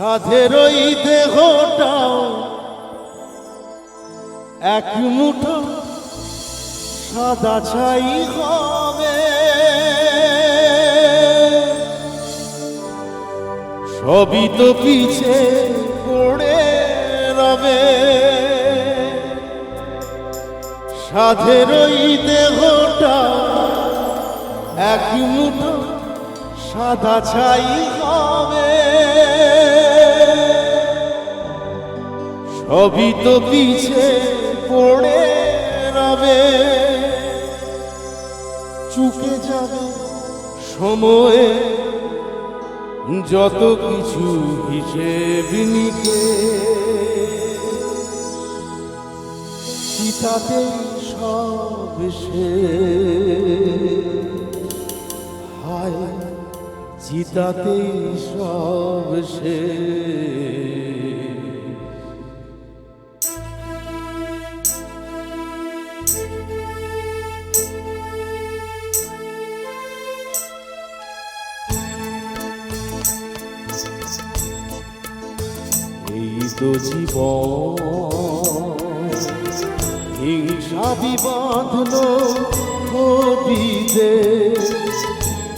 সাধের ওই দেহটাও এক মুঠো সাদা ছাই হবে। সবই তো পিছে পড়ে রবে। সাধের ওই দেহটা এক মুঠো সাদা ছাই হবে। সবই তো পিছে পড়ে রবে। চুকে যাবে সময়ে, যত কিছু হিসেব নিকে চিতাতে সব সে হায় চিতাতে সব সে এই তো জীবন হিংসা বিবাদলো কবিতে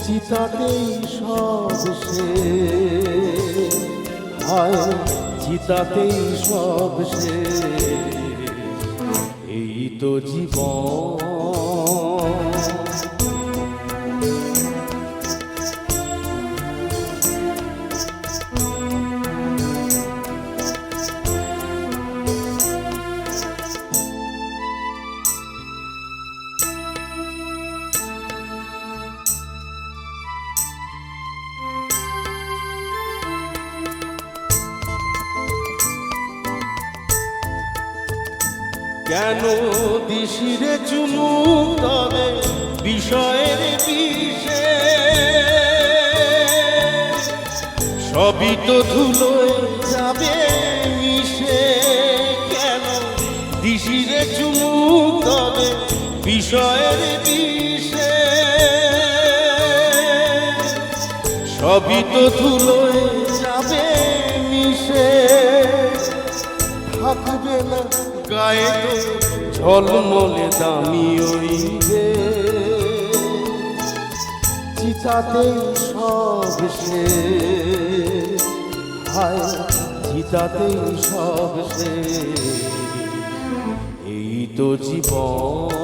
চিতাতেই সব সে হায়, চিতাতেই সব সে এই তো জীবন। কেন দিশিরে চুমু তবে বিষয়ের বিষে? সবই তো ধুলোয় যাবে মিশে। কেন দিশিরে চুমু তবে বিষয়ের বিষে? সবই তো ধুলোয় যাবে মিশে। থাকবে না গায়ে তো ঝলমলে দামি ওইবে চিতাতে সব সে। হায়, চিতাতে সব সে। এই তো জীবন।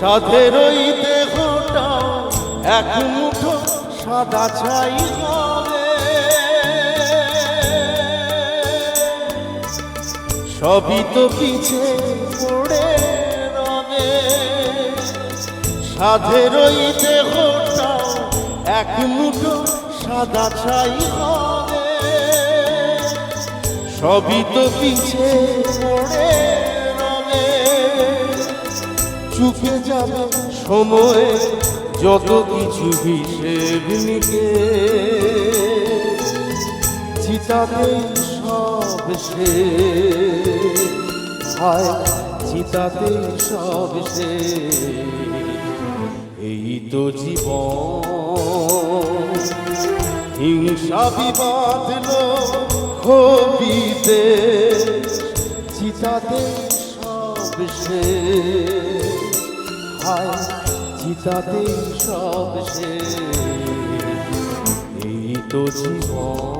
সাধের ওই দেহটা এক মুঠো সাদা ছাই সবই তো পিছে পড়ে রবে সাধের ওই দেহটা এক মুঠো সাদা ছাই সবই তো পিছে পড়ে চুকে যাবে সময়ে যত কিছু হিসেব নিকে চিতাতে সব সে হায় চিতাতে সব সে এই তো জীবন। হিংসা বিবাদ হবিতে চিতাতে সব সে হায় চিতাতে সব সে এই তো জীবন।